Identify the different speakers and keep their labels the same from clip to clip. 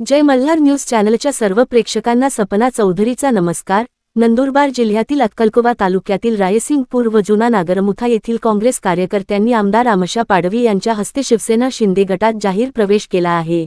Speaker 1: जय Malhar news चॅनलच्या सर्व प्रेक्षकांना सपना चौधरीचा नमस्कार. नंदुरबार जिल्ह्यातील अक्कलकोवा तालुक्यातील रायसिंगपूर व जुना नागरमुथा येथील काँग्रेस कार्यकर्त्यांनी आमदार आमशा पाडवी यांच्या हस्ते शिवसेना शिंदे गटात जाहीर प्रवेश केला आहे.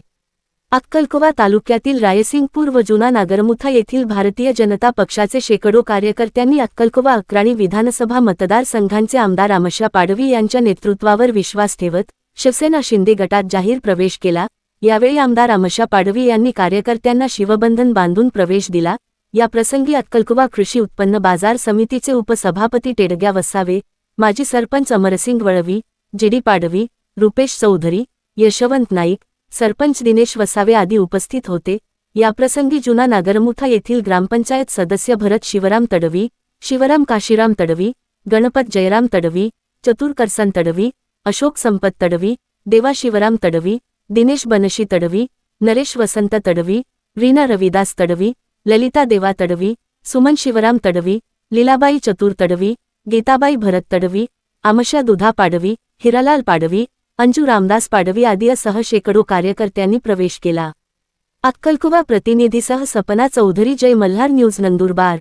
Speaker 1: अक्कलकोवा तालुक्यातील रायसिंगपूर व जुना नागरमुथा येथील भारतीय जनता पक्षाचे शेकडो कार्यकर्त्यांनी अक्कलकोवा अक्राणी विधानसभा मतदारसंघांचे आमदार आमशा पाडवी यांच्या नेतृत्वावर विश्वास ठेवत शिवसेना शिंदे गटात जाहीर प्रवेश केला. यावेळी आमदार आमशा पाडवी यांनी कार्यकर्त्यांना शिवबंधन बांधून प्रवेश दिला. या प्रसंगी अक्कलकुवा कृषी उत्पन्न बाजार समितीचे उपसभापती टेडग्या वसावे माजी सरपंच अमरसिंग वळवी जीडी पाडवी रुपेश चौधरी यशवंत नाईक सरपंच दिनेश वसावे आदी उपस्थित होते. याप्रसंगी जुना नागरमुथा येथील ग्रामपंचायत सदस्य भरत शिवराम तडवी शिवराम काशीराम तडवी गणपत जयराम तडवी चतुर करसन तडवी अशोक संपत तडवी देवा शिवराम तडवी दिनेश बनशी तडवी नरेश वसंत तडवी रीना रविदास तडवी ललिता देवा तडवी सुमन शिवराम तडवी लीलाबाई चतुर तडवी गीताबाई भरत तडवी आमशा दुधा पाडवी हिरालाल पाडवी अंजू रामदास पाडवी आदीसह शेकडो कार्यकर्त्यांनी प्रवेश केला. अक्कलकुवा प्रतिनिधीसह सपना चौधरी जय मल्हार न्यूज नंदुरबार.